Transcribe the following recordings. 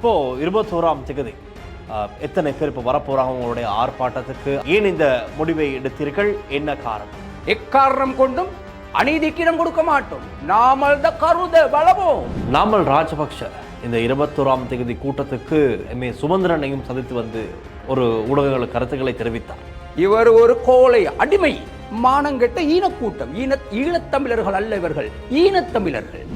இப்போ இருபத்தோராம் திகதி எத்தனை பேர் இப்போ வரப்போறாங்க உங்களுடைய ஆர்ப்பாட்டத்துக்கு? ஏன் இந்த முடிவை எடுத்தீர்கள்? என்ன காரணம்? எக்காரணம் கொண்டும் அநீதிக்கு இடம் கொடுக்க மாட்டோம். நாமல் த கருத வளவோம். நாமல் ராஜபக்ஷ இந்த இருபத்தோராம் தேதி கூட்டத்துக்கு எம் ஏ சுமந்திரனையும் சந்தித்து வந்து ஒரு ஊடகங்களுக்கு கருத்துக்களை தெரிவித்தார். இவர் ஒரு கோழை அடிமை. மானங்கெட்ட ஈனக்கூட்டம். ஈன ஈழத்தமிழர்கள் அல்ல இவர்கள் ஈனத்தமிழர்கள்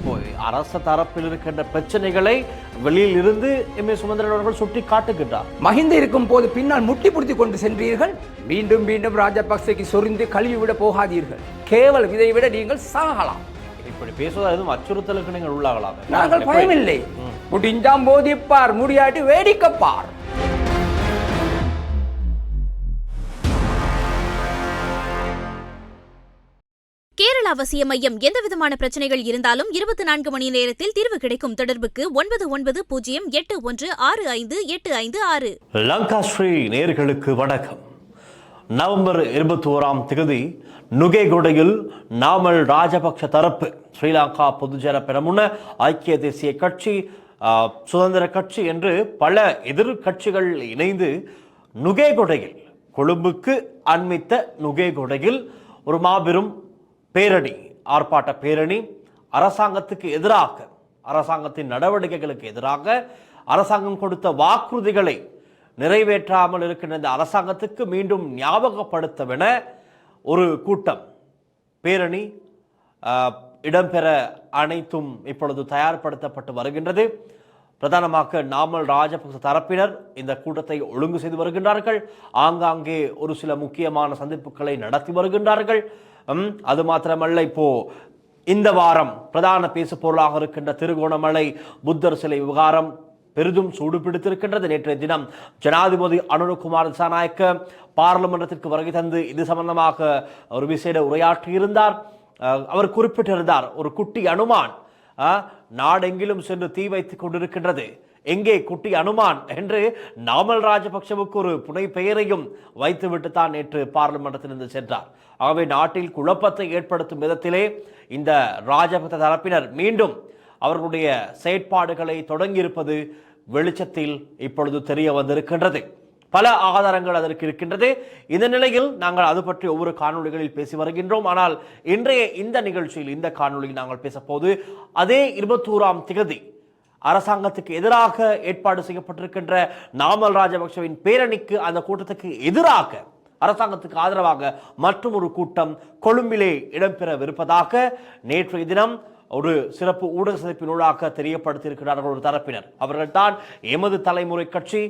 அரச தரப்பில் இருக்கின்ற பிரச்சனைகளை வெளியில் இருந்து எம். ஏ. சுமந்திரன் அவர்கள் சுட்டி காட்டுகின்றார் மஹிந்த இருக்கும் போது பின்னால் முட்டி பிடித்துக் கொண்டு சென்றீர்கள். மீண்டும் மீண்டும் ராஜபக்சேக்கு சொரிந்து கழுவி விட போகாதீர்கள். கேவலம் இதை விட நீங்கள் சாகலாம். இப்படி பேசுவதால் எதுவும் அச்சுறுத்தலுக்கு நீங்கள் உள்ளாகலாம். நாங்கள் பயமில்லை. முடிஞ்சாம் போதிப்பார் முடியாட்டி வேடிக்கைப்பார். அவசிய மையம் எந்தவிதமான பிரச்சனைகள் இருந்தாலும் இருபத்தி நான்கு மணி நேரத்தில் தீர்வு கிடைக்கும் தொடர்புக்கு ஒன்பது ஒன்பது பூஜ்ஜியம் எட்டு ஒன்று ஆறு ஐந்து எட்டு ஐந்து ஆறு. லங்கா ஸ்ரீ நேர்களுக்கு வணக்கம். நவம்பர் இருபத்தி ஓராம் தேதி நுகேகுடையில் நாமல் ராஜபக்ஷ தரப்பு ஸ்ரீலங்கா பொதுஜன பெரமுன ஐக்கிய தேசிய கட்சி சுதந்திர கட்சி என்று பல எதிர்கட்சிகள் இணைந்து நுகேகுடையில் கொழும்புக்கு அண்மித்த நுகேகுடையில் ஒரு மாபெரும் பேரணி ஆர்ப்பாட்ட பேரணி அரசாங்கத்துக்கு எதிராக அரசாங்கத்தின் நடவடிக்கைகளுக்கு எதிராக அரசாங்கம் கொடுத்த வாக்குறுதிகளை நிறைவேற்றாமல் இருக்கின்ற இந்த அரசாங்கத்துக்கு மீண்டும் ஞாபகப்படுத்தவென ஒரு கூட்டம். பேரணி இடம்பெற அனைத்தும் இப்பொழுது தயார்படுத்தப்பட்டு வருகின்றது. பிரதானமாக நாமல் ராஜபக்ச தரப்பினர் இந்த கூட்டத்தை ஒழுங்கு செய்து வருகின்றார்கள். ஆங்காங்கே ஒரு சில முக்கியமான சந்திப்புகளை நடத்தி வருகின்றார்கள். அது மாத்திரமல்ல இப்போ. இந்த வாரம் பிரதான பேசு பொருளாக இருக்கின்ற திருகோணமலை புத்தர் சிலை விவகாரம் பெரிதும் சூடு பிடித்திருக்கின்றது நேற்றைய தினம் ஜனாதிபதி அனுரகுமார் திசாநாயக்க பாராளுமன்றத்திற்கு வருகை தந்து இது சம்பந்தமாக ஒரு விசேட உரையாற்றியிருந்தார். அவர் குறிப்பிட்டிருந்தார் ஒரு குட்டி அனுமான் நாடெங்கிலும் சென்று தீ வைத்துக் கொண்டிருக்கின்றது. எங்கே குட்டி அனுமான் என்று நாமல் ராஜபக்சவுக்கு ஒரு புனை பெயரையும் வைத்துவிட்டு தான் நேற்று பார்லிமன்றத்திலிருந்து சென்றார். ஆகவே நாட்டில் குழப்பத்தை ஏற்படுத்தும் விதத்திலே இந்த ராஜபக்த தரப்பினர் மீண்டும் அவர்களுடைய செயற்பாடுகளை தொடங்கியிருப்பது வெளிச்சத்தில் இப்பொழுது தெரிய வந்திருக்கின்றது. பல ஆதாரங்கள் அதற்கு இருக்கின்றது. இந்த நிலையில் நாங்கள் அது பற்றி ஒவ்வொரு காணொளிகளில் பேசி வருகின்றோம். ஆனால் இன்றைய இந்த நிகழ்ச்சியில் இந்த காணொலியில் நாங்கள் பேசப்போது அதே இருபத்தோராம் திகதி அரசாங்கத்துக்கு எதிராக ஏற்பாடு செய்யப்பட்டிருக்கின்ற நாமல் ராஜபக்சவின் பேரணிக்கு அந்த கூட்டத்துக்கு எதிராக அரசாங்கத்துக்கு ஆதரவாக மற்றும் ஒரு கூட்டம் கொழும்பிலே இடம்பெறவிருப்பதாக நேற்றைய தினம் ஒரு சிறப்பு ஊடக சந்திப்பினூடாக தெரியப்படுத்தியிருக்கிறார்கள் ஒரு தரப்பினர். அவர்கள்தான் எமது தலைமுறை கட்சி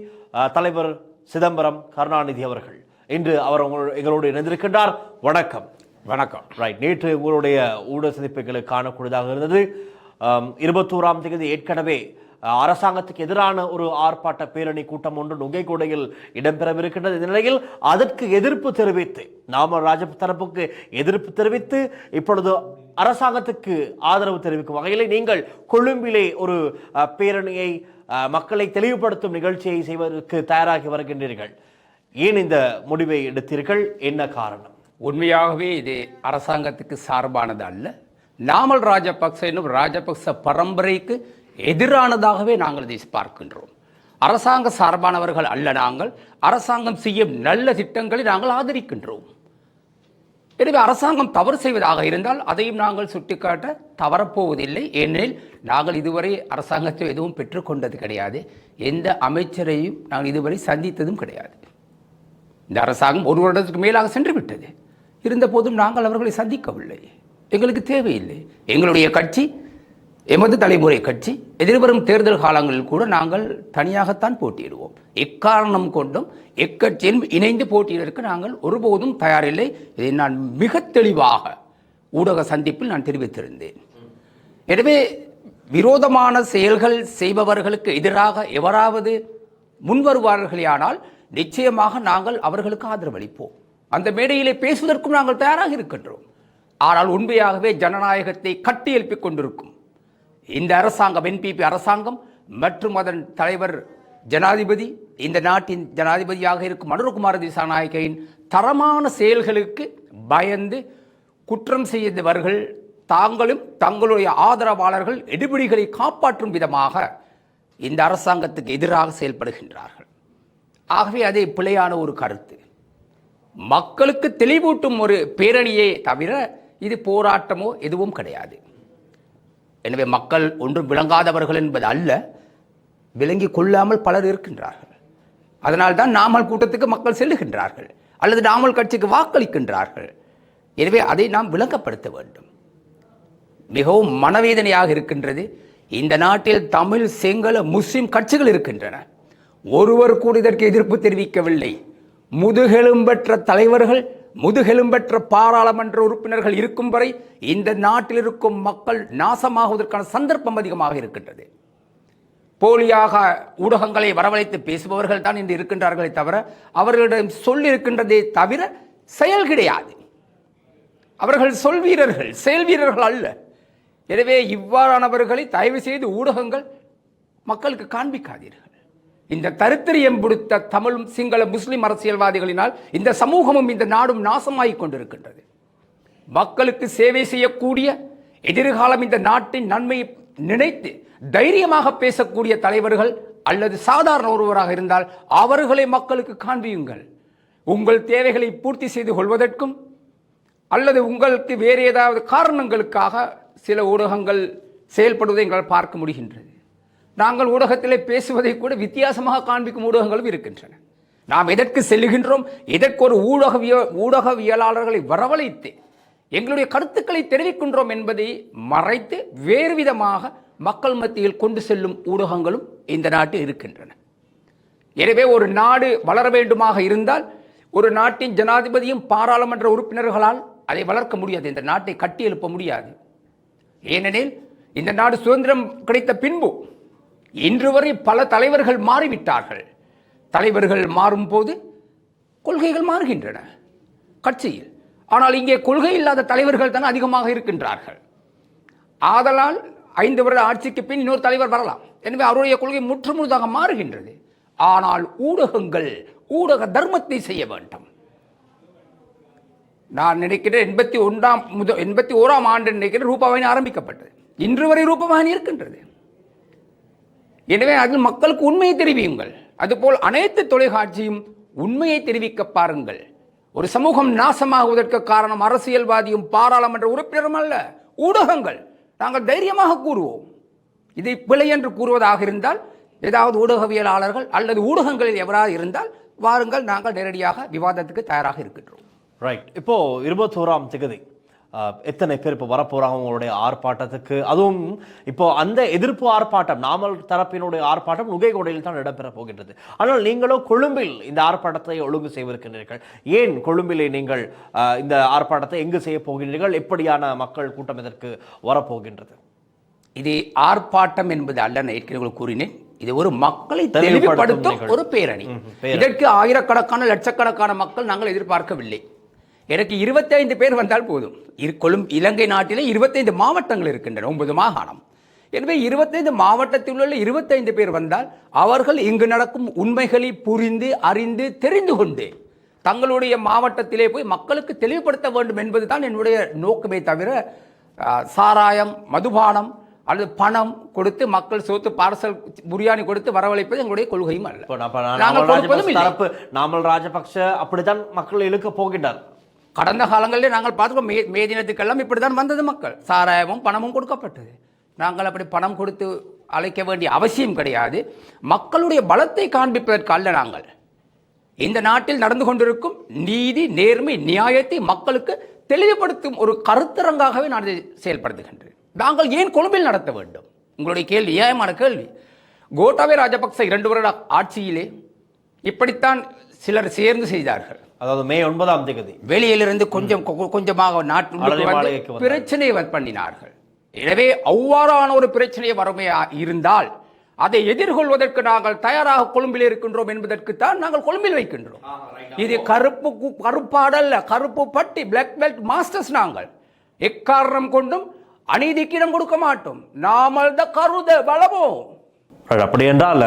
தலைவர் சிதம்பரம் கருணாநிதி அவர்கள். இன்று அவர் எங்களோடு இணைந்திருக்கின்றார். வணக்கம். வணக்கம். ரைட் நேற்று உங்களுடைய ஊடக சந்திப்புகளை காணக்கூடியதாக இருந்தது. இருபத்தோராம் தேதி ஏற்கனவே அரசாங்கத்துக்கு எதிரான ஒரு ஆர்ப்பாட்ட பேரணி கூட்டம் ஒன்று நுகைக்கூடையில் இடம்பெறவிருக்கின்றது. இந்த நிலையில் அதற்கு எதிர்ப்பு தெரிவித்து நாம ராஜ தரப்புக்கு எதிர்ப்பு தெரிவித்து இப்பொழுது அரசாங்கத்துக்கு ஆதரவு தெரிவிக்கும் வகையில் நீங்கள் கொழும்பிலே ஒரு பேரணியை மக்களை தெளிவுபடுத்தும் நிகழ்ச்சியை செய்வதற்கு தயாராகி வருகின்றீர்கள். ஏன் இந்த முடிவை எடுத்தீர்கள்? என்ன காரணம்? உண்மையாகவே இது அரசாங்கத்துக்கு சார்பானது அல்ல. நாமல் ராஜபக்ச என்னும் ராஜபக்ச பரம்பரைக்கு எதிரானதாகவே நாங்கள் இதை பார்க்கின்றோம். அரசாங்க சார்பானவர்கள் அல்ல நாங்கள் அரசாங்கம் செய்யும் நல்ல திட்டங்களை நாங்கள் ஆதரிக்கின்றோம். எனவே அரசாங்கம் தவறு செய்வதாக இருந்தால் அதையும் நாங்கள் சுட்டிக்காட்ட தவறப்போவதில்லை. ஏனெனில் நாங்கள் இதுவரை அரசாங்கத்தை எதுவும் பெற்றுக்கொண்டது கிடையாது. எந்த அமைச்சரையும் நாங்கள் இதுவரை சந்தித்ததும் கிடையாது. இந்த அரசாங்கம் ஒரு வருடத்துக்கு மேலாக சென்று விட்டது இருந்தபோதும் நாங்கள் அவர்களை சந்திக்கவில்லை. எங்களுக்கு தேவையில்லை. எங்களுடைய கட்சி எமது தலைமுறை கட்சி எதிர்வரும் தேர்தல் காலங்களில் கூட நாங்கள் தனியாகத்தான் போட்டியிடுவோம். எக்காரணம் கொண்டும் எக்கட்சியிலும் இணைந்து போட்டியிடற்கு நாங்கள் ஒருபோதும் தயாரில்லை. இதை நான் மிக தெளிவாக ஊடக சந்திப்பில் நான் தெரிவித்திருந்தேன். எனவே விரோதமான செயல்கள் செய்பவர்களுக்கு எதிராக எவராவது முன்வருவார்களேயானால் நிச்சயமாக நாங்கள் அவர்களுக்கு ஆதரவளிப்போம். அந்த மேடையிலே பேசுவதற்கும் நாங்கள் தயாராக இருக்கின்றோம். ஆனால் உண்மையாகவே ஜனநாயகத்தை கட்டியெழுப்பிக் கொண்டிருக்கும் இந்த அரசாங்கம் என்பிபி அரசாங்கம் மற்றும் அதன் தலைவர் ஜனாதிபதி இந்த நாட்டின் ஜனாதிபதியாக இருக்கும் மனோகுமார திசாநாயகையின் தரமான செயல்களுக்கு பயந்து குற்றம் செய்தவர்கள் தாங்களும் தங்களுடைய ஆதரவாளர்கள் எடுபிடிகளை காப்பாற்றும் விதமாக இந்த அரசாங்கத்துக்கு எதிராக செயல்படுகின்றார்கள். ஆகவே அதே பிழையான ஒரு கருத்து. மக்களுக்கு தெளிவூட்டும் ஒரு பேரணியே தவிர இது போராட்டமோ எதுவும் கிடையாது. எனவே மக்கள் ஒன்றும் விளங்காதவர்கள் என்பது அல்ல விளங்கி கொள்ளாமல் பலர் இருக்கின்றார்கள். அதனால்தான் நாமல் கூட்டத்துக்கு மக்கள் செல்லுகின்றார்கள் அல்லது நாமல் கட்சிக்கு வாக்களிக்கின்றார்கள். எனவே அதை நாம் விளங்கப்படுத்த வேண்டும். மிகவும் மனவேதனையாக இருக்கின்றது இந்த நாட்டில் தமிழ் சிங்கள முஸ்லிம் கட்சிகள் இருக்கின்றன. ஒருவர் கூட இதற்கு எதிர்ப்பு தெரிவிக்கவில்லை. முதுகெலும்பற்ற தலைவர்கள் முதுகெலும்பற்ற பாராளுமன்ற உறுப்பினர்கள் இருக்கும் வரை இந்த நாட்டில் இருக்கும் மக்கள் நாசமாகுவதற்கான சந்தர்ப்பம் அதிகமாக இருக்கின்றது. போலியாக ஊடகங்களை வரவழைத்து பேசுபவர்கள் தான் இன்று இருக்கின்றார்களே தவிர அவர்களிடம் சொல்லியிருக்கின்றதே தவிர செயல் கிடையாது. அவர்கள் சொல் வீரர்கள் செயல் வீரர்கள் அல்ல. எனவே இவ்வாறானவர்களை தயவு செய்து ஊடகங்கள் மக்களுக்கு காண்பிக்காதீர்கள். இந்த தருத்திரியம் பிடித்த தமிழ் சிங்கள முஸ்லிம் அரசியல்வாதிகளினால் இந்த சமூகமும் இந்த நாடும் நாசமாகிக் கொண்டிருக்கின்றது. மக்களுக்கு சேவை செய்யக்கூடிய எதிர்காலம் இந்த நாட்டின் நன்மையை நினைத்து தைரியமாக பேசக்கூடிய தலைவர்கள் அல்லது சாதாரண ஒருவராக இருந்தால் அவர்களை மக்களுக்கு காண்பியுங்கள். உங்கள் தேவைகளை பூர்த்தி செய்து கொள்வதற்கும் அல்லது உங்களுக்கு வேறு ஏதாவது காரணங்களுக்காக சில ஊடகங்கள் செயல்படுவதை எங்களால் பார்க்க முடிகின்றது. நாங்கள் ஊடகத்திலே பேசுவதை கூட வித்தியாசமாக காண்பிக்கும் ஊடகங்களும் இருக்கின்றன. நாம் எதற்கு செல்லுகின்றோம்? எதற்கு ஒரு ஊடகவிய ஊடகவியலாளர்களை வரவழைத்து எங்களுடைய கருத்துக்களை தெரிவிக்கின்றோம் என்பதை மறைத்து வேறு விதமாக மக்கள் மத்தியில் கொண்டு செல்லும் ஊடகங்களும் இந்த நாட்டில் இருக்கின்றன. எனவே ஒரு நாடு வளர வேண்டுமாக இருந்தால் ஒரு நாட்டின் ஜனாதிபதியும் பாராளுமன்ற உறுப்பினர்களால் அதை வளர்க்க முடியாது. இந்த நாட்டை கட்டி எழுப்ப முடியாது. ஏனெனில் இந்த நாடு சுதந்திரம் கிடைத்த பின்பு இன்று வரை பல தலைவர்கள் மாறிவிட்டார்கள். தலைவர்கள் மாறும்போது கொள்கைகள் மாறுகின்றன. கட்சியில். ஆனால் இங்கே கொள்கை இல்லாத தலைவர்கள் தான் அதிகமாக இருக்கின்றார்கள். ஆதலால் ஐந்து வருட ஆட்சிக்கு பின் இன்னொரு தலைவர் வரலாம். எனவே அவருடைய கொள்கை முற்றுமுழுதாக மாறுகின்றது. ஆனால் ஊடகங்கள் ஊடக தர்மத்தை செய்ய வேண்டும். நான் நினைக்கிறேன் எண்பத்தி ஒன்றாம் முத எண்பத்தி ஓராம் ஆண்டு நினைக்கிறேன் ரூபாவாணி ஆரம்பிக்கப்பட்டது. இன்று வரை ரூபாவாணி இருக்கின்றது. எனவே அதில் மக்களுக்கு உண்மையை தெரிவியுங்கள். அதுபோல் அனைத்து தொலைக்காட்சியும் உண்மையை தெரிவிக்க பாருங்கள். ஒரு சமூகம் நாசமாகுவதற்கு காரணம் அரசியல்வாதியும் பாராளுமன்ற உறுப்பினரும் அல்ல ஊடகங்கள். நாங்கள் தைரியமாக கூறுவோம். இதை பிழை என்று கூறுவதாக இருந்தால் ஏதாவது ஊடகவியலாளர்கள் அல்லது ஊடகங்களில் எவராக இருந்தால் வாருங்கள் நாங்கள் நேரடியாக விவாதத்துக்கு தயாராக இருக்கின்றோம். ரைட் இப்போ இருபத்தோராம் திகதி. எத்தனை பேர் இப்போ வரப்போறாங்க உங்களுடைய ஆர்ப்பாட்டத்துக்கு? அதுவும் இப்போ அந்த எதிர்ப்பு ஆர்ப்பாட்டம் நாமல் தரப்பினுடைய ஆர்ப்பாட்டம் நுகைகொடையில் தான் இடம்பெற போகின்றது. ஆனால் நீங்களோ கொழும்பில் இந்த ஆர்ப்பாட்டத்தை ஒழுங்கு செய்திருக்கின்றீர்கள். ஏன் கொழும்பிலே நீங்கள் இந்த ஆர்ப்பாட்டத்தை எங்கு செய்ய போகின்றீர்கள்? எப்படியான மக்கள் கூட்டம் இதற்கு வரப்போகின்றது? இது ஆர்ப்பாட்டம் என்பது அல்ல நான் ஏற்கனவே கூறினேன். இது ஒரு மக்களை தெளிவுபடுத்தும். ஒரு பேரணி. இதற்கு ஆயிரக்கணக்கான லட்சக்கணக்கான மக்கள் நாங்கள் எதிர்பார்க்கவில்லை. எனக்கு 25 பேர் வந்தால் போதும். இரு- கொழும் இலங்கை நாட்டிலே 25 மாவட்டங்கள் இருக்கின்றன ஒன்பது மாகாணம். எனவே 25 மாவட்டத்தில் உள்ள 25 பேர் வந்தால் அவர்கள் இங்கு நடக்கும் உண்மைகளை புரிந்து அறிந்து தெரிந்து கொண்டு தங்களுடைய மாவட்டத்திலே போய் மக்களுக்கு தெளிவுபடுத்த வேண்டும் என்பதுதான் என்னுடைய நோக்கமே தவிர சாராயம் மதுபானம் அல்லது பணம் கொடுத்து மக்கள் சோத்து பார்சல் பிரியாணி கொடுத்து வரவழைப்பது எங்களுடைய கொள்கையும் அல்ல. நாமல் ராஜபக்ஷ அப்படித்தான் மக்கள் இழுக்க போகின்றார் கடந்த காலங்களில் நாங்கள் பார்த்துக்கோ மே மே தினத்துக்கெல்லாம் இப்படி தான் வந்தது மக்கள். சாராயமும் பணமும் கொடுக்கப்பட்டது. நாங்கள் அப்படி பணம் கொடுத்து அழைக்க வேண்டிய அவசியம் கிடையாது. மக்களுடைய பலத்தை காண்பிப்பதற்கு அல்ல நாங்கள். இந்த நாட்டில் நடந்து கொண்டிருக்கும் நீதி நேர்மை நியாயத்தை மக்களுக்கு தெளிவுபடுத்தும் ஒரு கருத்தரங்காகவே நான் இதை செயல்படுத்துகின்றேன். நாங்கள் ஏன் கொழும்பில் நடத்த வேண்டும்? உங்களுடைய கேள்வி நியாயமான கேள்வி. கோட்டாபே ராஜபக்ச இரண்டு வருட ஆட்சியிலே இப்படித்தான் சிலர் சேர்ந்து செய்தார்கள். அதாவது மே ஒன்பதாம் திகதி வெளியிலிருந்து கொஞ்சம் கொஞ்சமாக நாட்டு வ- பண்ணினார்கள். எனவே அவ்வாறான ஒரு பிரச்சனையை வறுமை இருந்தால் அதை எதிர்கொள்வதற்கு நாங்கள் தயாராக கொழும்பில் இருக்கின்றோம் என்பதற்குத்தான் நாங்கள் கொழும்பில் வைக்கின்றோம். இது கருப்பு கருப்பாடல்ல கருப்பு பட்டி பிளாக் பெல்ட் மாஸ்டர்ஸ் நாங்கள். எக்காரணம் கொண்டும் அநீதிக்கு இடம் கொடுக்க மாட்டோம். நாமல் த கருத வளவோம். அப்படி என்றால்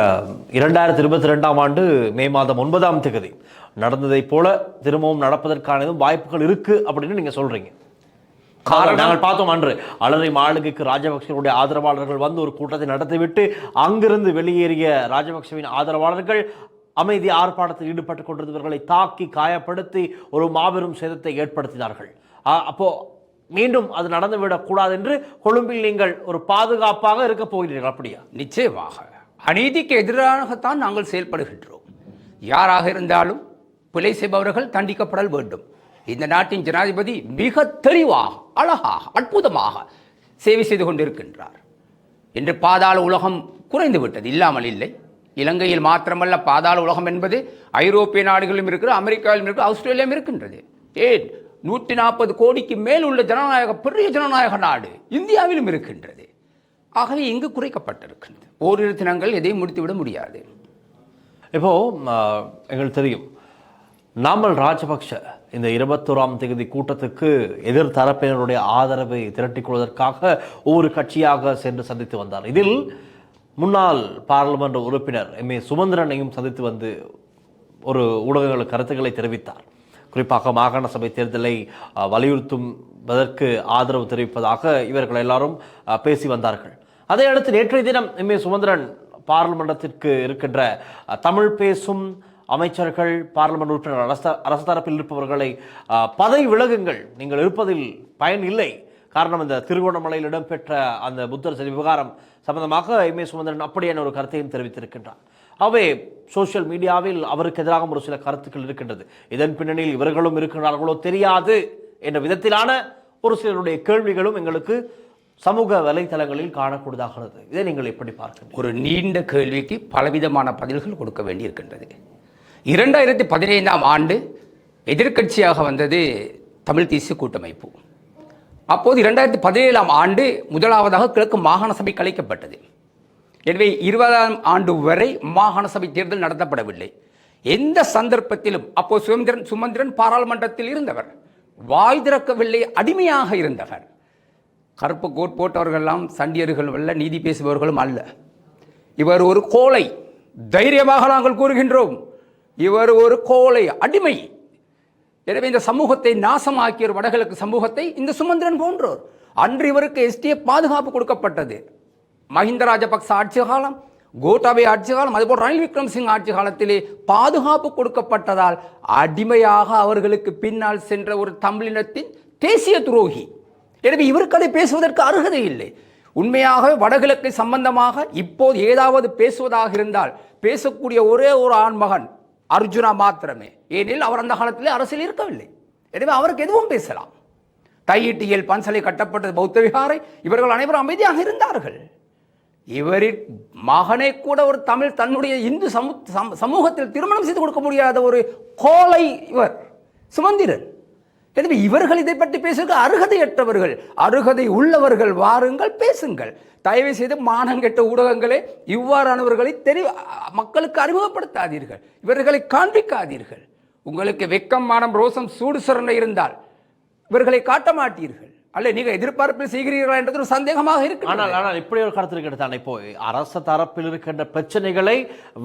இரண்டாயிரத்தி இருபத்தி ரெண்டாம் ஆண்டு மே மாதம் ஒன்பதாம் தேதி நடந்ததைப் போல திரும்பவும் நடப்பதற்கான வாய்ப்புகள் இருக்கு அப்படின்னு நீங்க சொல்றீங்க. காரணம் நாங்கள் பார்த்தோம் அன்று. அலரி மாளிகைக்கு ராஜபக்சேவுடைய ஆதரவாளர்கள் வந்து ஒரு கூட்டத்தை நடத்திவிட்டு அங்கிருந்து வெளியேறிய ராஜபக்சவின் ஆதரவாளர்கள் அமைதி ஆர்ப்பாட்டத்தில் ஈடுபட்டுக் கொண்டிருந்தவர்களை தாக்கி காயப்படுத்தி ஒரு மாபெரும் சேதத்தை ஏற்படுத்தினார்கள். அப்போ மீண்டும் அது நடந்துவிடக் கூடாது என்று கொழும்பில் நீங்கள் ஒரு பாதுகாப்பாக இருக்க போகிறீர்கள் அப்படியா? நிச்சயமாக. அநீதிக்கு எதிராகத்தான் நாங்கள் செயல்படுகின்றோம். யாராக இருந்தாலும் பிழை செய்பவர்கள் தண்டிக்கப்படல் வேண்டும். இந்த நாட்டின் ஜனாதிபதி மிக தெளிவாக அழகாக அற்புதமாக சேவை செய்து கொண்டிருக்கின்றார். இன்று பாதாள உலகம் குறைந்து விட்டது இல்லாமல் இல்லை. இலங்கையில் மாத்திரமல்ல பாதாள உலகம் என்பது ஐரோப்பிய நாடுகளிலும் இருக்கிறது அமெரிக்காவிலும் இருக்கிறது ஆஸ்திரேலியாவும் இருக்கின்றது. ஏன்? நூற்றி நாற்பது கோடிக்கு மேல் உள்ள ஜனநாயக பெரிய ஜனநாயக நாடு இந்தியாவிலும் இருக்கின்றது. ஆகவே இங்கு குறைக்கப்பட்டிருக்கிறது ஓரிரு தினங்கள் எதையும் முடித்துவிட முடியாது. இப்போ எங்களுக்கு தெரியும். நாமல் ராஜபக்ஷ இந்த இருபத்தோராம் தேதி கூட்டத்துக்கு எதிர் தரப்பினருடைய ஆதரவை திரட்டிக்கொள்வதற்காக ஒவ்வொரு கட்சியாக சென்று சந்தித்து வந்தார். இதில் முன்னாள் பாராளுமன்ற உறுப்பினர் எம் ஏ சுமந்திரனையும் சந்தித்து வந்து ஒரு ஊடகங்களுக்கு கருத்துக்களை தெரிவித்தார். குறிப்பாக மாகாண சபை தேர்தலை வலியுறுத்தும் அதற்கு ஆதரவு தெரிவிப்பதாக இவர்கள் எல்லாரும் பேசி வந்தார்கள். அதையடுத்து நேற்றைய தினம் எம். ஏ. சுமந்திரன் பாராளுமன்றத்திற்கு இருக்கின்ற தமிழ் பேசும் அமைச்சர்கள் பார்லிமெண்ட் உறுப்பினர் அரச அரசு தரப்பில் இருப்பவர்களை பதவி விலகுங்கள். நீங்கள் இருப்பதில் பயன் இல்லை. காரணம் இந்த திருகோணமலையில் இடம்பெற்ற அந்த புத்தர் சிலை விவகாரம் சம்பந்தமாக எம். ஏ. சுமந்திரன் அப்படியான ஒரு கருத்தையும் தெரிவித்திருக்கின்றார். அவை சோஷியல் மீடியாவில் அவருக்கு எதிராக ஒரு சில கருத்துக்கள் இருக்கின்றது. இதன் பின்னணியில் இவர்களும் இருக்கிறார்களோ தெரியாது என்ற விதத்திலான ஒரு சிலருடைய கேள்விகளும் எங்களுக்கு சமூக வலைத்தளங்களில் காணக்கூடியதாகிறது. இதை நீங்கள் எப்படி பார்க்க ஒரு நீண்ட கேள்விக்கு பலவிதமான பதில்கள் கொடுக்க வேண்டியிருக்கின்றது. இரண்டாயிரத்தி பதினைந்தாம் ஆண்டு எதிர்க்கட்சியாக வந்தது தமிழ் தேசிய கூட்டமைப்பு. அப்போது இரண்டாயிரத்தி பதினேழாம் ஆண்டு முதலாவதாக கிழக்கு மாகாண சபை கலைக்கப்பட்டது எனவே இருபதாம் ஆண்டு வரை மாகாண சபை தேர்தல் நடத்தப்படவில்லை. எந்த சந்தர்ப்பத்திலும் அப்போ சுமந்திரன் சுமந்திரன் பாராளுமன்றத்தில் இருந்தவர் வாய் திறக்கவில்லை அடிமையாக இருந்தவர். கருப்பு கோட் போட்டவர்கள்லாம் சண்டியர்களும் அல்ல நீதி பேசுபவர்களும் அல்ல. இவர் ஒரு கோழை தைரியமாக நாங்கள் கூறுகின்றோம். இவர் ஒரு கோலை அடிமை. எனவே இந்த சமூகத்தை நாசமாக்கிய ஒரு வடகிழக்கு சமூகத்தை இந்த சுமந்திரன் போன்றோர் அன்று இவருக்கு எஸ்டிஎஃப் பாதுகாப்பு கொடுக்கப்பட்டது. மஹிந்த ராஜபக்ச ஆட்சி காலம் கோட்டாபே ஆட்சி காலம் அதுபோல் ரணில் விக்ரம்சிங் ஆட்சி காலத்திலே பாதுகாப்பு கொடுக்கப்பட்டதால் அடிமையாக அவர்களுக்கு பின்னால் சென்ற ஒரு தமிழினத்தின் தேசிய துரோகி. எனவே இவருக்கு அதை பேசுவதற்கு அருகதை இல்லை. உண்மையாகவே வடகிழக்கு சம்பந்தமாக இப்போது ஏதாவது பேசுவதாக இருந்தால் பேசக்கூடிய ஒரே ஒரு ஆண்மகன் அர்ஜுனா மாத்திரமே. ஏனெனில் அவர் அந்த காலத்திலே அரசியல் இருக்கவில்லை. எனவே அவருக்கு எதுவும் பேசலாம். தையிட்டியல் பன்சலை கட்டப்பட்டது பௌத்த விகாரை இவர்கள் அனைவரும் அமைதியாக இருந்தார்கள். இவரின் மகனை கூட ஒரு தமிழ் தன்னுடைய இந்து சமு சமூகத்தில் திருமணம் செய்து கொடுக்க முடியாத ஒரு கோலை இவர் சுமந்திரன். எனவே இவர்கள் இதை பற்றி பேசுவதற்கு அருகதையற்றவர்கள் அருகதை உள்ளவர்கள் வாருங்கள் பேசுங்கள். தயவு செய்து மானங்கெட்ட ஊடகங்களே இவ்வாறானவர்களை தெரி மக்களுக்கு அறிமுகப்படுத்தாதீர்கள். இவர்களை காண்பிக்காதீர்கள். உங்களுக்கு வெக்கம் மானம் ரோசம் சூடு சுரண்டை இருந்தால் இவர்களை காட்ட மாட்டீர்கள். அல்ல நீங்க எதிர்பார்ப்பில் செய்கிறீர்களா என்றது ஒரு சந்தேகமாக இருக்கு ஆனால் ஆனால் இப்படி ஒரு கருத்து இருக்கிறது இப்போ அரசு தரப்பில் இருக்கின்ற பிரச்சனைகளை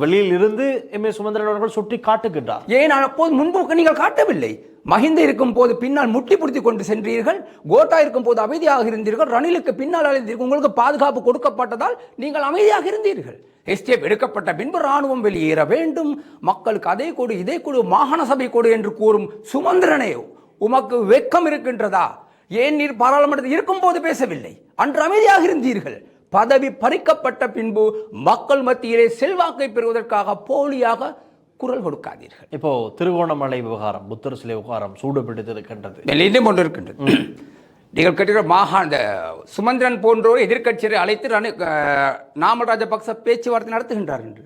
வெளியில் இருந்து எம் ஏ சுமந்திரன் அவர்கள் சுட்டி காட்டுகின்றார் ஏன் அப்போது முன்போக்கு நீங்கள் காட்டவில்லை. மஹிந்த இருக்கும் போது பின்னால் முட்டி பிடித்து கொண்டு சென்றீர்கள் கோட்டா இருக்கும் போது அமைதியாக இருந்தீர்கள் ரணிலுக்கு பின்னால் அழைந்தீர்கள் உங்களுக்கு பாதுகாப்பு கொடுக்கப்பட்டதால் நீங்கள் அமைதியாக இருந்தீர்கள். எஸ்டேப் எடுக்கப்பட்ட பின்பு ராணுவம் வெளியேற வேண்டும் மக்களுக்கு அதை கொடு இதை கொடு மாகாண சபை கொடு என்று கூறும் சுமந்திரனே உமக்கு வெக்கம் இருக்கின்றதா? ஏன் நீர் பாராளுமன்றத்தில் இருக்கும் போது பேசவில்லை? அன்று அமைதியாக இருந்தீர்கள். பதவி பறிக்கப்பட்ட பின்பு மக்கள் மத்தியிலே செல்வாக்கை பெறுவதற்காக போலியாக குரல் கொடுக்காதீர்கள். இப்போ திருகோணமலை விவகாரம் புத்தர் சிலை விவகாரம் சூடு பிடித்திருக்கின்றது நிலையிலும் கொண்டு இருக்கின்றது. நீங்கள் கேட்டுக்கிற மாகாண சுமந்திரன் போன்றோர் எதிர்க்கட்சியை அழைத்து நாமல் ராஜபக்ச பேச்சுவார்த்தை நடத்துகின்றார் என்று.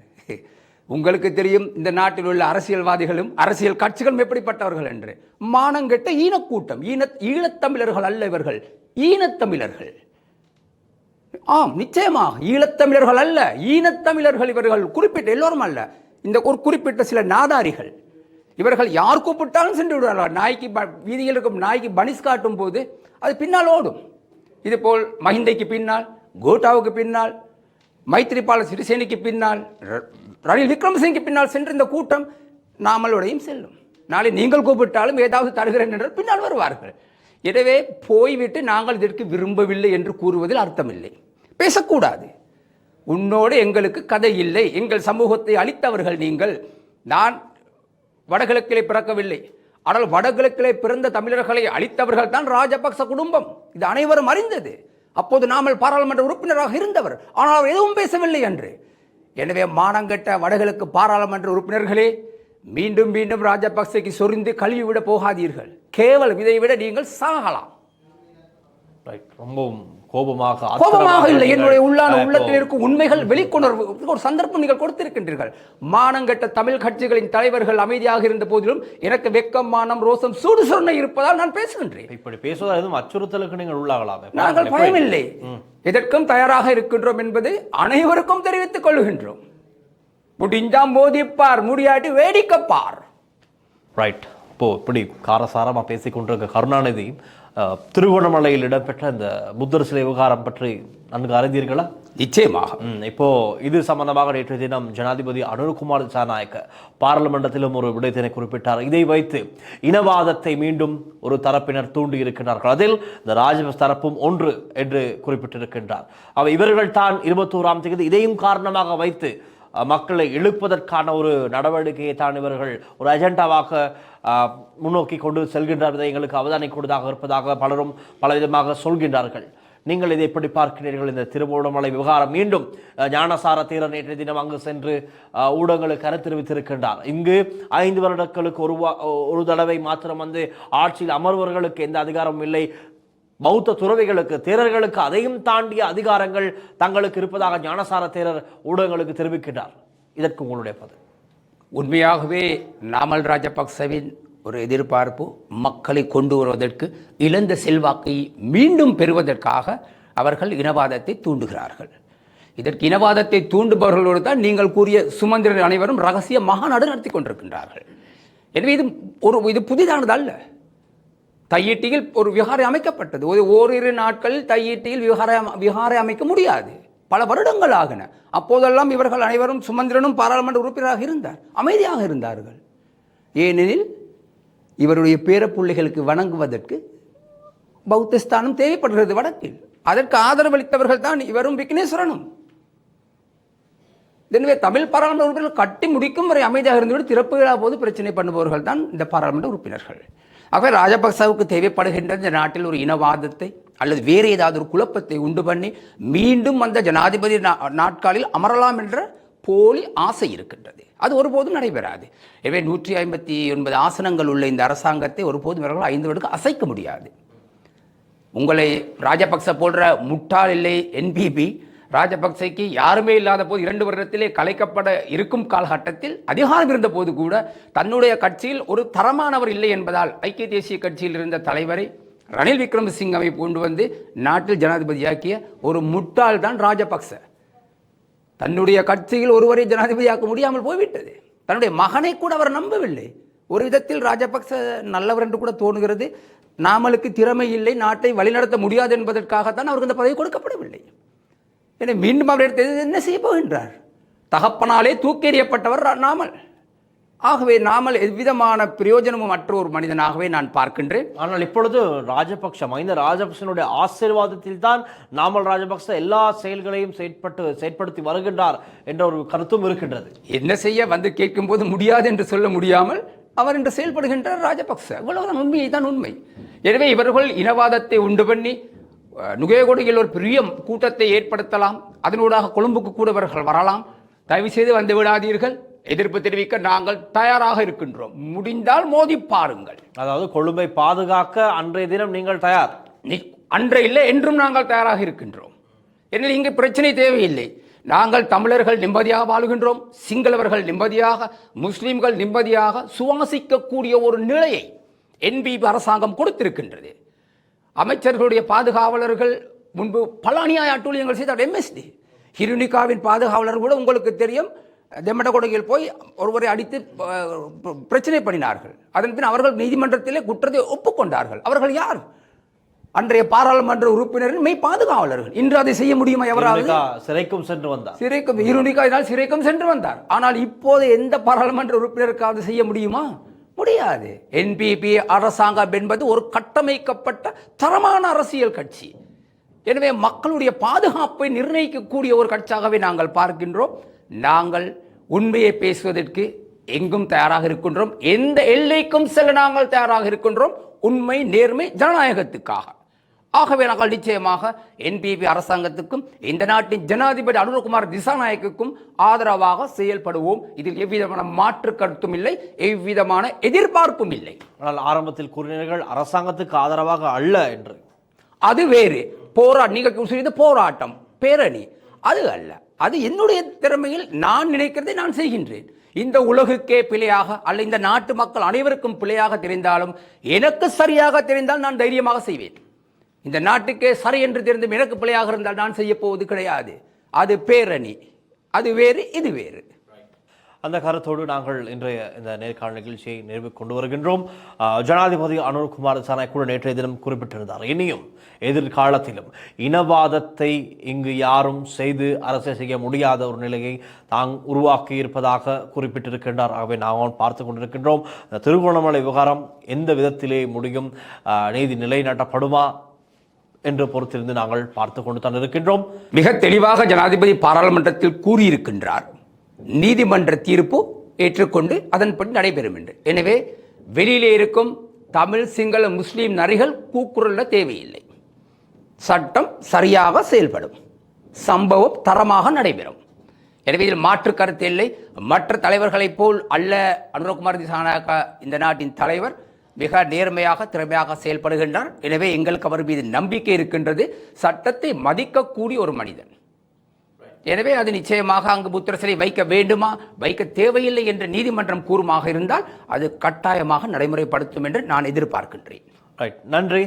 உங்களுக்கு தெரியும் இந்த நாட்டில் உள்ள அரசியல்வாதிகளும் அரசியல் கட்சிகளும் எப்படிப்பட்டவர்கள் என்று. மானங்கெட்ட ஈனக்கூட்டம் ஈன ஈழத்தமிழர்கள் அல்ல இவர்கள். ஈனத்தமிழர்கள். ஆம் நிச்சயமாக ஈழத்தமிழர்கள் அல்ல. ஈனத்தமிழர்கள் இவர்கள் குறிப்பிட்ட எல்லோரும் அல்ல. இந்த ஒரு குறிப்பிட்ட சில நாதாரிகள். இவர்கள் யார் கூப்பிட்டாலும் சென்று விடுவார்கள். நாய்க்கு ப- வீதியில் இருக்கும் நாய்க்கு பனிஸ் காட்டும் போது அது பின்னால் ஓடும். இதுபோல் மஹிந்தைக்கு பின்னால் கோட்டாவுக்கு பின்னால் மைத்திரிபால சிறிசேனைக்கு பின்னால் ரணில் விக்ரமசிங்கு பின்னால் சென்ற இந்த கூட்டம் நாமளுடையும் செல்லும். நாளை நீங்கள் கூப்பிட்டாலும் ஏதாவது தருகிறேன் என்று பின்னால் வருவார்கள். எனவே போய்விட்டு நாங்கள் இதற்கு விரும்பவில்லை என்று கூறுவதில் அர்த்தமில்லை. பேசக்கூடாது. உன்னோடு எங்களுக்கு கதை இல்லை. எங்கள் சமூகத்தை அளித்தவர்கள் நீங்கள். நான் வடகிழக்கிலே பிறக்கவில்லை. ஆனால் வடகிழக்கிலே பிறந்த தமிழர்களை அளித்தவர்கள் தான் ராஜபக்ச குடும்பம். இது அனைவரும் அறிந்தது. அப்போது நாமல் பாராளுமன்ற உறுப்பினராக இருந்தவர். ஆனால் அவர் எதுவும் பேசவில்லை என்று. எனவே மானங்கெட்ட வடகிழக்கு பாராளுமன்ற உறுப்பினர்களே மீண்டும் மீண்டும் ராஜபக்சேக்கு சொரிந்து கழுவிவிட போகாதீர்கள். கேவலம் இதை விட நீங்கள் சாகலாம். ரைட் ரொம்பவும் கோபமாக கோபமாக இல்லை. என்னுடைய உள்ளான உள்ளத்தில் இருக்கும் உண்மைகள் வெளிக்கொணர்வு. ஒரு சந்தர்ப்பம் நீங்கள் கொடுத்திருக்கின்றீர்கள். மானங்கெட்ட தமிழ் கட்சிகளின் தலைவர்கள் அமைதியாக இருந்த போதிலும் எனக்கு வெக்கம் மானம் ரோசம் சூடு சொன்ன இருப்பதால் நான் பேசுகின்றேன். இப்படி பேசுவதால் எதுவும் அச்சுறுத்தலுக்கு நீங்கள் உள்ளாகலாமே? நாங்கள்? பயமில்லை. எதற்கும் தயாராக இருக்கின்றோம் என்பது அனைவருக்கும் தெரிவித்துக் கொள்ளுகின்றோம் முடிஞ்சா மோதிப்பார் முடியாட்டி வேடிக்கைப்பார் ரைட் இப்போ இப்படி காரசாரமா பேசிக் கொண்டிருக்க கருணாநிதி திருகோணமலையில் இடம்பெற்ற இந்த புத்தர் சிலை விவகாரம் பற்றி நன்கு அறிந்தீர்களா? நிச்சயமாக. இப்போ இது சம்பந்தமாக நேற்று தினம் ஜனாதிபதி அனுர்குமார் ஜனநாயக்க பாராளுமன்றத்திலும் ஒரு விடயத்தினை குறிப்பிட்டார். இதை வைத்து இனவாதத்தை மீண்டும் ஒரு தரப்பினர் தூண்டி இருக்கின்றார்கள் அதில் இந்த ராஜபக்ச தரப்பும் ஒன்று என்று குறிப்பிட்டிருக்கின்றார். அவை இவர்கள் தான் இருபத்தோராம் தேதி இதையும் காரணமாக வைத்து மக்களை இழுப்பதற்கான ஒரு நடவடிக்கையை தான் இவர்கள் ஒரு அஜெண்டாவாக முன்னோக்கி கொண்டு செல்கின்றார். எங்களுக்கு அவதானி கூடுதாக இருப்பதாக பலரும் பலவிதமாக சொல்கின்றார்கள். நீங்கள் இதை எப்படி பார்க்கிறீர்கள்? இந்த திருவோணமலை விவகாரம் மீண்டும் ஞானசார தீரர் நேற்றைய தினம் அங்கு சென்று ஊடகங்களுக்கு கருத்து தெரிவித்திருக்கின்றார். இங்கு ஐந்து வருடங்களுக்கு ஒரு வா- ஒரு தடவை மாத்திரம் வந்து ஆட்சியில் அமர்வர்களுக்கு எந்த அதிகாரமும் இல்லை. பௌத்த துறவிகளுக்கு தேரர்களுக்கு அதையும் தாண்டிய அதிகாரங்கள் தங்களுக்கு இருப்பதாக ஞானசார தேரர் ஊடகங்களுக்கு தெரிவிக்கின்றார். இதற்கு உங்களுடைய பதில். உண்மையாகவே நாமல் ராஜபக்சவின் ஒரு எதிர்பார்ப்பு மக்களை கொண்டு வருவதற்கு இழந்த செல்வாக்கை மீண்டும் பெறுவதற்காக அவர்கள் இனவாதத்தை தூண்டுகிறார்கள். இதற்கு இனவாதத்தை தூண்டுபவர்களோடு தான் நீங்கள் கூறிய சுமந்திரர் அனைவரும் ரகசிய மகாநாடு நடத்தி கொண்டிருக்கின்றார்கள். எனவே இது ஒரு இது புதிதானது அல்ல தையீட்டியில் ஒரு விகாரை அமைக்கப்பட்டது. ஒரு ஓரிரு நாட்களில் தையீட்டியில் விகாரை விஹாரை விகாரை அமைக்க முடியாது. பல வருடங்கள் ஆகின. அப்போதெல்லாம் இவர்கள் அனைவரும் சுமந்திரனும் பாராளுமன்ற உறுப்பினராக இருந்தார். அமைதியாக இருந்தார்கள். ஏனெனில் இவருடைய பேரப்புள்ளைகளுக்கு வணங்குவதற்கு பௌத்தஸ்தானம் தேவைப்படுகிறது வடக்கில். அதற்கு ஆதரவளித்தவர்கள் தான் இவரும் விக்னேஸ்வரனும். எனவே தமிழ் பாராளுமன்ற உறுப்பினர்கள் கட்டி முடிக்கும் வரை அமைதியாக இருந்துவிட்டு திறப்பு விழா போது பிரச்சனை பண்ணுபவர்கள் தான் இந்த பாராளுமன்ற உறுப்பினர்கள். ஆகவே ராஜபக்சவுக்கு தேவைப்படுகின்ற இந்த நாட்டில் ஒரு இனவாதத்தை அல்லது வேறு ஏதாவது ஒரு குழப்பத்தை உண்டு பண்ணி மீண்டும் அந்த ஜனாதிபதி நா- நாட்காலில் அமரலாம் என்ற போலி ஆசை இருக்கின்றது. அது ஒருபோதும் நடைபெறாது. எனவே நூற்றி ஐம்பத்தி ஒன்பது ஆசனங்கள் உள்ள இந்த அரசாங்கத்தை ஒருபோதும் இவர்கள் ஐந்து வருடம் அசைக்க முடியாது. உங்களை ராஜபக்ச போன்ற முட்டாள் இல்லை என்பிபி ராஜபக்சைக்கு யாருமே இல்லாத போது இரண்டு வருடத்திலே கலைக்கப்பட இருக்கும் காலகட்டத்தில் அதிகாரம் இருந்த போது கூட தன்னுடைய கட்சியில் ஒரு தரமானவர் இல்லை என்பதால் ஐக்கிய தேசிய கட்சியில் இருந்த தலைவரை ரணில் விக்ரமசிங்கவை கொண்டு வந்து நாட்டில் ஜனாதிபதியாக்கிய ஒரு முட்டாள் தான் ராஜபக்ச. தன்னுடைய கட்சியில் ஒருவரை ஜனாதிபதியாக்க முடியாமல் போய்விட்டது. தன்னுடைய மகனை கூட அவர் நம்பவில்லை. ஒரு விதத்தில் ராஜபக்ச நல்லவர் என்று கூட தோணுகிறது நாமளுக்கு திறமை இல்லை நாட்டை வழிநடத்த முடியாது என்பதற்காகத்தான் அவருக்கு இந்த பதவி கொடுக்கப்படவில்லை. எனவே மீண்டும் அவர் எடுத்து என்ன செய்ய போகின்றார்? தகப்பனாலே தூக்கி எறியப்பட்டவர் ரா- நாமல். ஆகவே நாமல் எவ்விதமான பிரயோஜனமும் அற்ற ஒரு மனிதனாகவே நான் பார்க்கின்றேன். ஆனால் இப்பொழுது ராஜபக்ஷ மஹிந்த ராஜபக்சனுடைய ஆசீர்வாதத்தில் தான் நாமல் ராஜபக்ச எல்லா செயல்களையும் செயற்பட்டு செயற்படுத்தி வருகின்றார் என்ற ஒரு கருத்தும் இருக்கின்றது. என்ன செய்ய வந்து கேட்கும்போது முடியாது என்று சொல்ல முடியாமல் அவர் இன்று செயல்படுகின்றார் ராஜபக்ச இவ்வளவுதான் உண்மையை தான் உண்மை. எனவே இவர்கள் இனவாதத்தை உண்டு பண்ணி அஹ், நுகேகொடியில் ஒரு பெரிய கூட்டத்தை ஏற்படுத்தலாம். அதனூடாக கொழும்புக்கு கூட இவர்கள் வரலாம். தயவு செய்து வந்து விடாதீர்கள். எதிர்ப்பு தெரிவிக்க நாங்கள் தயாராக இருக்கின்றோம். முடிந்தால் மோதி பாருங்கள். அதாவது கொழும்பை பாதுகாக்க அன்றைய தினம் நீங்கள் தயார். நி- அன்றை இல்லை என்றும் நாங்கள் தயாராக இருக்கின்றோம். ஏனெனில் இங்கே பிரச்சனை தேவையில்லை. நாங்கள் தமிழர்கள் நிம்மதியாக வாழுகின்றோம். சிங்களவர்கள் நிம்மதியாக முஸ்லிம்கள் நிம்மதியாக சுவாசிக்கக்கூடிய ஒரு நிலையை என்பிபி அரசாங்கம் கொடுத்திருக்கின்றது. அமைச்சர்களுடைய பாதுகாவலர்கள் முன்பு பல அநியாய அட்டூழியங்கள் செய்தார். எம்எஸ்டி ஹிருனிகாவின் பாதுகாவலர் கூட உங்களுக்கு தெரியும். தெம்மடகொடையில் போய் ஒருவரை அடித்து பிரச்சனை பண்ணினார்கள். அதன் பின் அவர்கள் நீதிமன்றத்திலே குற்றத்தை ஒப்புக்கொண்டார்கள். அவர்கள் யார்? அன்றைய பாராளுமன்ற உறுப்பினரின் மெய் பாதுகாவலர்கள். இன்று அதை செய்ய முடியுமா எவராவது? சிறைக்கும் சென்று வந்தார். சிறைக்கும் இருநிகாயினால் சிறைக்கும் சென்று வந்தார். ஆனால் இப்போது எந்த பாராளுமன்ற உறுப்பினருக்காவது செய்ய முடியுமா? முடியாது. என்பிபி அரசாங்கம் என்பது ஒரு கட்டமைக்கப்பட்ட தரமான அரசியல் கட்சி. எனவே மக்களுடைய பாதுகாப்பை நிர்ணயிக்கக்கூடிய ஒரு கட்சியாகவே நாங்கள் பார்க்கின்றோம். நாங்கள் உண்மையை பேசுவதற்கு எங்கும் தயாராக இருக்கின்றோம். எந்த எல்லைக்கும் செல்ல நாங்கள் தயாராக இருக்கின்றோம். உண்மை நேர்மை ஜனநாயகத்துக்காக. ஆகவே நாங்கள் நிச்சயமாக என்பிபி அரசாங்கத்துக்கும் இந்த நாட்டின் ஜனாதிபதி அனுரகுமார் திசாநாயக்குக்கும் ஆதரவாக செயல்படுவோம். இதில் எவ்விதமான மாற்று கருத்தும் இல்லை எவ்விதமான எதிர்பார்ப்பும் இல்லை. ஆனால் ஆரம்பத்தில் கூறினீர்கள் அரசாங்கத்துக்கு ஆதரவாக அல்ல என்று. அது வேறு. போரா நீங்க சொல்லியது போராட்டம் பேரணி அது அல்ல. அது என்னுடைய திறமையில் நான் நினைக்கிறதை நான் செய்கின்றேன். இந்த உலகுக்கே பிழையாக அல்ல இந்த நாட்டு மக்கள் அனைவருக்கும் பிழையாக தெரிந்தாலும் எனக்கு சரியாக தெரிந்தால் நான் தைரியமாக செய்வேன். இந்த நாட்டுக்கே சரி என்று தெரிந்தும் எனக்கு பிழையாக இருந்தால் நான் செய்ய போவது கிடையாது. அது பேரணி. அது வேறு இது வேறு. அந்த கருத்தோடு நாங்கள் இன்றைய இந்த நேர்காணல் நிகழ்ச்சியை நிறைவு கொண்டு வருகின்றோம். ஜனாதிபதி அனுர்குமார் சானாய் கூட நேற்றைய தினம் குறிப்பிட்டிருந்தார். இனியும் எதிர்காலத்திலும் இனவாதத்தை இங்கு யாரும் செய்து அரசை செய்ய முடியாத ஒரு நிலையை தாங் உருவாக்கி இருப்பதாக குறிப்பிட்டிருக்கின்றார். ஆகவே நாங்கள் பார்த்து கொண்டிருக்கின்றோம். இந்த திருகோணமலை விவகாரம் எந்த விதத்திலே முடியும்? நீதி நிலைநாட்டப்படுமா? என்று பொறுத்திருந்து நாங்கள் பார்த்து கொண்டு தான் இருக்கின்றோம். மிக தெளிவாக ஜனாதிபதி பாராளுமன்றத்தில் கூறியிருக்கின்றார். நீதிமன்ற தீர்ப்பு ஏற்றுக்கொண்டு அதன்படி நடைபெறும் என்று. எனவே வெளியிலே இருக்கும் தமிழ் சிங்கள முஸ்லீம் நரிகள் கூக்குரல்ல தேவையில்லை. சட்டம் சரியாக செயல்படும். சம்பவம் தரமாக நடைபெறும். எனவே இதில் மாற்று கருத்து இல்லை. மற்ற தலைவர்களைப் போல் அல்ல. அனுரகுமார் திசானாக்கா இந்த நாட்டின் தலைவர். மிக நேர்மையாக திறமையாக செயல்படுகின்றார். எனவே எங்களுக்கு அவர் மீது நம்பிக்கை இருக்கின்றது. சட்டத்தை மதிக்கக்கூடிய ஒரு மனிதன். எனவே அது நிச்சயமாக அங்கு புத்திர சிலை வைக்க வேண்டுமா? வைக்க தேவையில்லை என்று நீதிமன்றம் கூறுமாக இருந்தால் அது கட்டாயமாக நடைமுறைப்படுத்தும் என்று நான் எதிர்பார்க்கின்றேன். ரைட் நன்றி.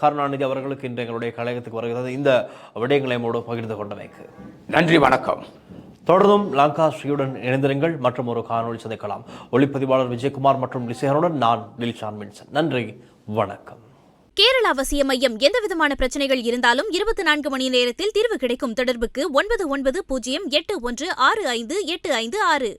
கருணாநிதி அவர்களுக்கு இன்று எங்களுடைய கழகத்துக்கு வருகிறது. இந்த விடயங்களை நம்மோடு பகிர்ந்து கொண்டமைக்கு. நன்றி வணக்கம். தொடர்ந்தும் லங்கா ஸ்ரீயுடன் இணைந்திருங்கள். மற்றும் ஒரு காணொலி சந்திக்கலாம். ஒளிப்பதிவாளர் விஜயகுமார் மற்றும் லிசேகருடன் நான் டில்ஷான் மின்சன் நன்றி வணக்கம். கேரள அவசிய மையம் எந்தவிதமான பிரச்சனைகள் இருந்தாலும் இருபத்தி நான்கு மணி நேரத்தில் தீர்வு கிடைக்கும் தொடர்புக்கு ஒன்பது ஒன்பது பூஜ்ஜியம் எட்டு ஒன்று ஆறு ஐந்து எட்டு ஐந்து ஆறு.